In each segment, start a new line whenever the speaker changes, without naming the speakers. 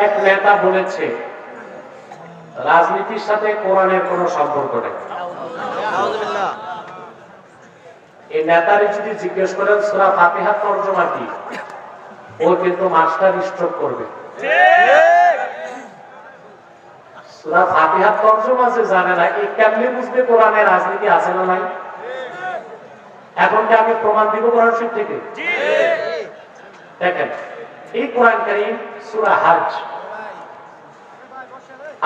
এক নেতা বলেছে, রাজনীতির সাথে কোরআনের কোনো সম্পর্ক নেই। এই নেতারে যদি জিজ্ঞেস করেন, সুরা ফাতিহা তর্জমা কি? ও কিন্তু মাস্টার স্ট্রোক করবে। সুরা ফাতিহা তর্জমা যে জানে না এই কেমনে বুঝবে কোরআনে রাজনীতি আছে না নাই? এখন কি আমি প্রমাণ দিব কোরআন শরীফ থেকে? দেখেন এই কোরআন কারীম সূরা হজ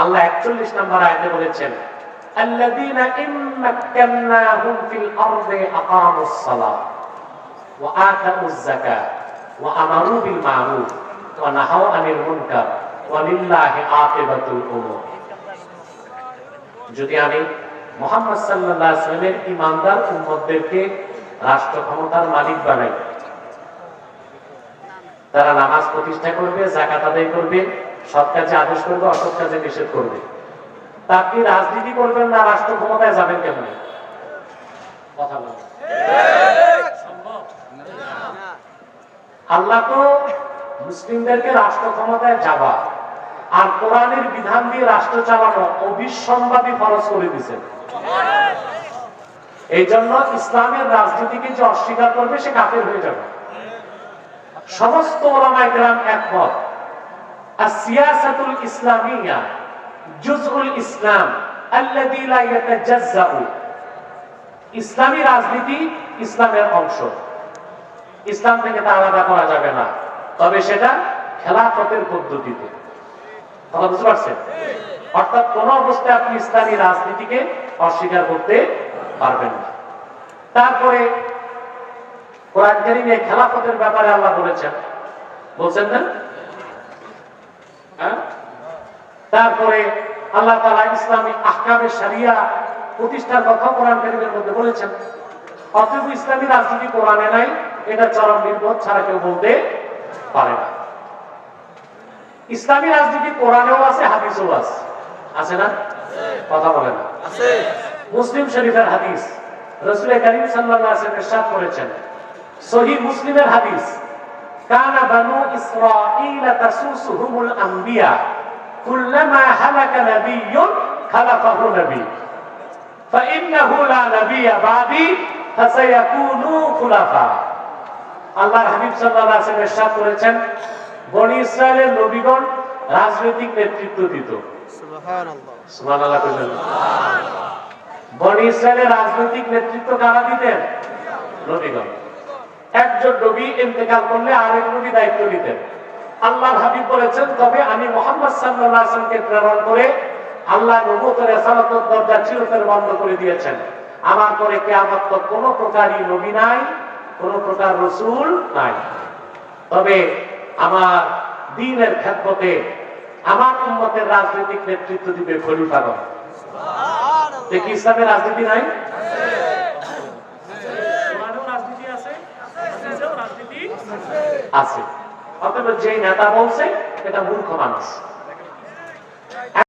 আল্লাহ 41 নম্বর আয়াতে বলেছেন الذين إن مكناهم في الأرض أقاموا الصلاة وآتوا الزكاة وأمروا بالمعروف ونهوا عن المنكر ولله عاقبة الأمور যদি আমি মোহাম্মদ সাল্লাল্লাহু আলাইহি ওয়াসাল্লামের ইমানদার উম্মতদেরকে রাষ্ট্র ক্ষমতার মালিক বানাই তারা নামাজ প্রতিষ্ঠা করবে জাকাত আদায় করবে, সৎ কাজে আদেশ করবে, অসৎ কাজে নিষেধ করবে। তা আপনি রাজনীতি করবেন না, রাষ্ট্র ক্ষমতায় যাবেন কেমন? কথা আল্লাহ তো মুসলিমদেরকে রাষ্ট্র ক্ষমতায় যাবা, আর কোরআনের বিধান দিয়ে রাষ্ট্র চালানো অবিসম্বাদী ফরজ করে দিয়েছেন। এই জন্য ইসলামের রাজনীতিকে যে অস্বীকার করবে, সে কাফের হয়ে যাবে। সমস্ত ওলামায়ে কেরাম একমত। আর সিয়াসাতুল ইসলামিয়া জুজউল ইসলাম আল্লাযী লা ইয়াতাজাজ্জাউ। ইসলামী রাজনীতি ইসলামের অংশ। ইসলাম থেকে তা আলাদা করা যাবে না। তবে সেটা খেলাফতের পদ্ধতিতে। কথা বুঝতে পারছেন? অর্থাৎ কোন অবস্থায় আপনি ইসলামী রাজনীতিকে অস্বীকার করতে পারবেন না। তারপরে কোরআন কারিমে খেলাফতের ব্যাপারে আল্লাহ বলেছেন। বলছেন না? হ্যাঁ? তারপরে আল্লাহ তাআলা ইসলামী আহকামের শরিয়া প্রতিষ্ঠার কথা কোরআন কারিমের মধ্যে বলেছেন। অতএব ইসলামী রাজনীতি কোরআনে নাই এটা চরম বিপদ ছাড়া কেউ বলতে পারে না। ইসলামী রাজনীতি কোরআনেও আছে হাদিসেও আছে। আছে না? কথা বলে না। মুসলিম শরীফের হাদিস। রসুল করিম আলাইহি করেছেন। সহিহ মুসলিমের হাদিস কানা বানু ইসরাঈল তাসুসুহুমুল আম্বিয়া কুল্লামা হালাকা নাবিয়্যুন খালাফাহু নবী ফাইন্নাহু লা নাবিয়্যা বাদি ফাসায়াকুনু খুলাফা। আল্লাহর হাবিব সাল্লাল্লাহু আলাইহি ওয়াসাল্লাম ইরশাদ করেছেন বনি ইসরায়েলের নবীগণ রাজনৈতিক নেতৃত্ব দিত। সুবহানাল্লাহ। কইলেন। বনি ইসরায়েলের রাজনৈতিক নেতৃত্ব কারা দিতেন? নবীগণ। একজন নবী ইন্তেকাল করলে আরেক নবী দায়িত্ব নিতেন। আল্লাহর হাবিব বলেছেন তবে আমি মোহাম্মদ আলাইহি প্রেরণ করে আল্লাহ রিসালাতের দরজা চিরতরে বন্ধ করে দিয়েছেন। আমার পরে কিয়ামত তো কোনো প্রকারই নবী নাই কোনো প্রকার রসুল নাই। তবে আমার দিনের খেদমতে আমার উম্মতের রাজনৈতিক নেতৃত্ব দিবে খলিফাগণ দেখি ইসলামের রাজনীতি নাই কোরআনেও রাজনীতি আছে হাদিসেও রাজনীতি আছে। অতএব যে নেতা বলছে এটা মূর্খ মানুষ।